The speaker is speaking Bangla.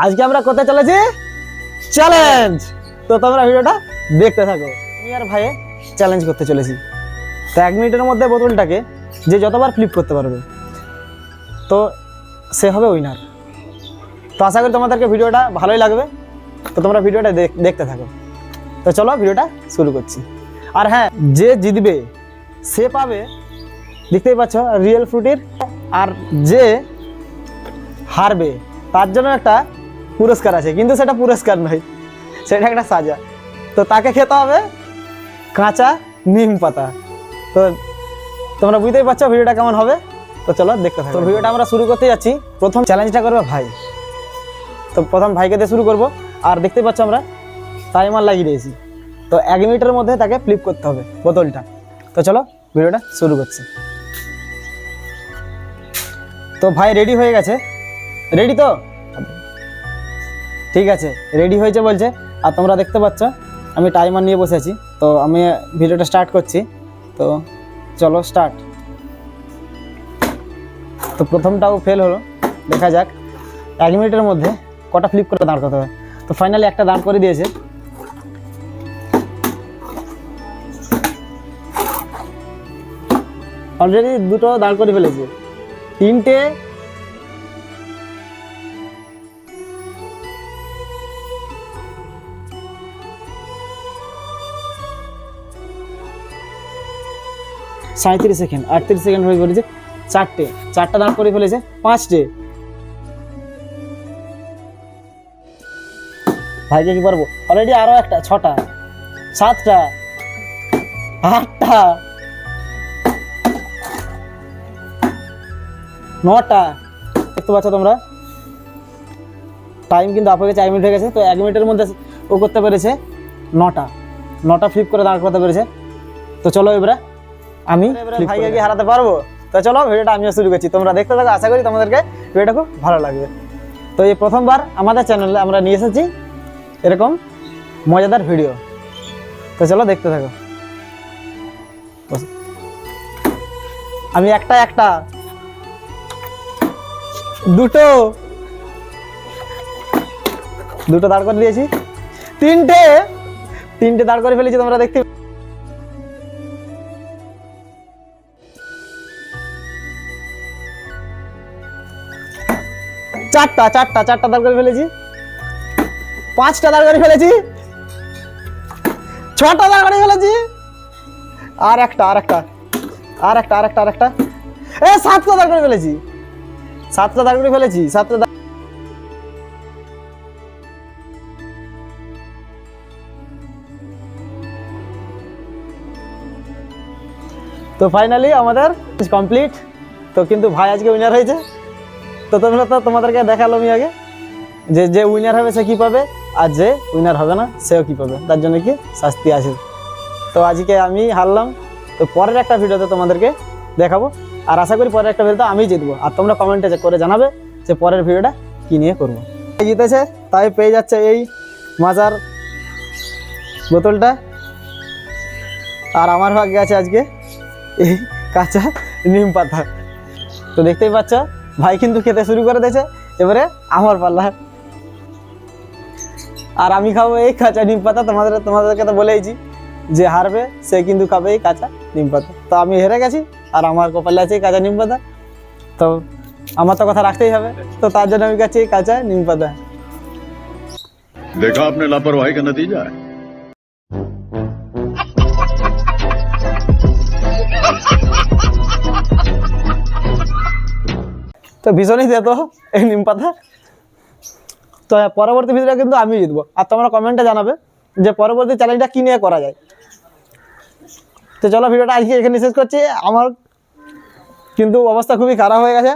আজকে আমরা কোথায় চলেছি? চ্যালেঞ্জ তো তোমরা ভিডিওটা দেখতে থাকো। আমি আর ভাইয়ে চ্যালেঞ্জ করতে চলেছি। তো এক মিনিটের মধ্যে বোতলটাকে যে যতবার ফ্লিপ করতে পারবে, তো সে হবে উইনার তো আশা করি তোমাদেরকে ভিডিওটা ভালোই লাগবে। তো তোমরা ভিডিওটা দেখ- দেখতে থাকো। তো চলো ভিডিওটা শুরু করছি। আর হ্যাঁ যে জিতবে, সে পাবে, দেখতেই পাচ্ছ রিয়েল ফ্রুটির আর যে হারবে, তার জন্য একটা পুরস্কার আছে কিন্তু সেটা পুরস্কার নয় সেটা একটা সাজা। তো তাকে খেতে হবে কাঁচা নিম পাতা। তো তোমরা বুঝতেই পারছ ভিডিওটা কেমন হবে? তো চলো দেখতে থাকো। তো ভিডিওটা আমরা শুরু করতে যাচ্ছি। প্রথম চ্যালেঞ্জটা করবে ভাই। তো প্রথম ভাইকে দিয়ে শুরু করব। আর দেখতে পাচ্ছ আমরা টাইমার লাগিয়ে দিয়েছি। তো এক মিনিটের মধ্যে তাকে ফ্লিপ করতে হবে বোতলটা। তো চলো ভিডিওটা শুরু করছি। তো ভাই রেডি হয়ে গেছে। রেডি তো? ঠিক আছে রেডি হয়েছে বলছে। আর তোমরা দেখতে পাচ্ছ, আমি টাইমার নিয়ে বসে আছি। তো আমি ভিডিওটা স্টার্ট করছি। তো চলো স্টার্ট তো প্রথমটাও ফেল হলো। দেখা যাক। এক মিনিটের মধ্যে কটা ফ্লিপ করে দাঁড় করতে হবে তো ফাইনালি একটা দাঁড় করে দিয়েছে। অলরেডি দুটো দাঁড় করে ফেলেছে। তিনটে সাঁত্রিশ সেকেন্ড, আটত্রিশ সেকেন্ড হয়ে পড়েছে চারটে। চারটা দাঁড় করে ফেলেছে, পাঁচটে। ভাইকে কি পারব অলরেডি আরও একটা, ছটা, সাতটা, আটটা, নটা। দেখতে পাচ্ছ তোমরা? টাইম কিন্তু আপ গেছে, এক মিনিট হয়ে গেছে, তো এক মিনিটের মধ্যে ও করতে পেরেছে নটা। নটা ফ্লিপ করে দাঁড় করতে পেরেছে। তো চলো এবারে আমি ভাইকে কি হারাতে পারব? তো চলো ভিডিওটা আমিও শুরু করছি। তোমরা দেখতে থাকো আশা করি তোমাদেরকে ভিডিওটা খুব ভালো লাগবে। তো এই প্রথমবার আমাদের চ্যানেলে আমরা নিয়ে এসেছি এরকম মজাদার ভিডিও। তো চলো দেখতে থাকো। আমি একটা একটা। দুটো। দুটো দাঁড় করে দিয়েছি। তিনটে। তিনটে দাঁড় করে ফেলেছি তোমরা দেখতে চারটা চারটা চারটা দাঁড় ফেলেছি। পাঁচটা দাঁড় ফেলেছি। ছটা দাঁড় ফেলেছি। আর একটা আর একটা আর একটা আর একটা আর একটা। এ, সাতটা দাঁড় করে ফেলেছি। সাতটা দাঁড় করে ফেলেছি, সাতটা তো ফাইনালি আমাদের কমপ্লিট তো কিন্তু ভাই আজকে উইনার হয়েছে। তো তোমরা তো তোমাদেরকে দেখাল আমি আগে, যে যে উইনার হবে সে কী পাবে আর যে উইনার হবে না, সেও কী পাবে। তার জন্য কি শাস্তি আছে। তো আজকে আমি হারলাম। তো পরের একটা ভিডিওতে তোমাদেরকে দেখাবো। আর আশা করি পরের একটা ভিডিওতে আমি জিতবো। আর তোমরা কমেন্টে করে জানাবে যে পরের ভিডিওটা কী নিয়ে করব। জিতেছে, তাই পেয়ে যাচ্ছে এই মাজার বোতলটা। আর আমার ভাগ্যে আছে আজকে এই কাঁচা নিম পাতা। তো দেখতেই পাচ্ছ ভাই কিন্তু খেতে শুরু করে দিয়েছে। এবারে আমার পাল্লা। আর আমি খাব এই কাঁচা নিম পাতা, তোমাদের তোমাদেরকে তো বলেইছি যে হারবে, সে কিন্তু খাবে এই কাঁচা নিম পাতা। তো আমি হেরে গেছি, আর আমার কপালে আছে কাঁচা নিম পাতা। তো আমার তো কথা রাখতেই হবে। তো তার জন্য আমি কাছে কাঁচা নিম পাতা। দেখা আপনি লাপরওয়াহি দিয়ে যায় তো ভীষণই দে তো এই নিম পাতা। তো হ্যাঁ, পরবর্তী ভিডিওটা কিন্তু আমি জিতবো। আর তোমরা কমেন্টে জানাবে যে পরবর্তী চ্যালেঞ্জটা কী নিয়ে করা যায়। তো চলো ভিডিওটা আজকে এখানে শেষ করছি। আমার কিন্তু অবস্থা খুবই খারাপ হয়ে গেছে।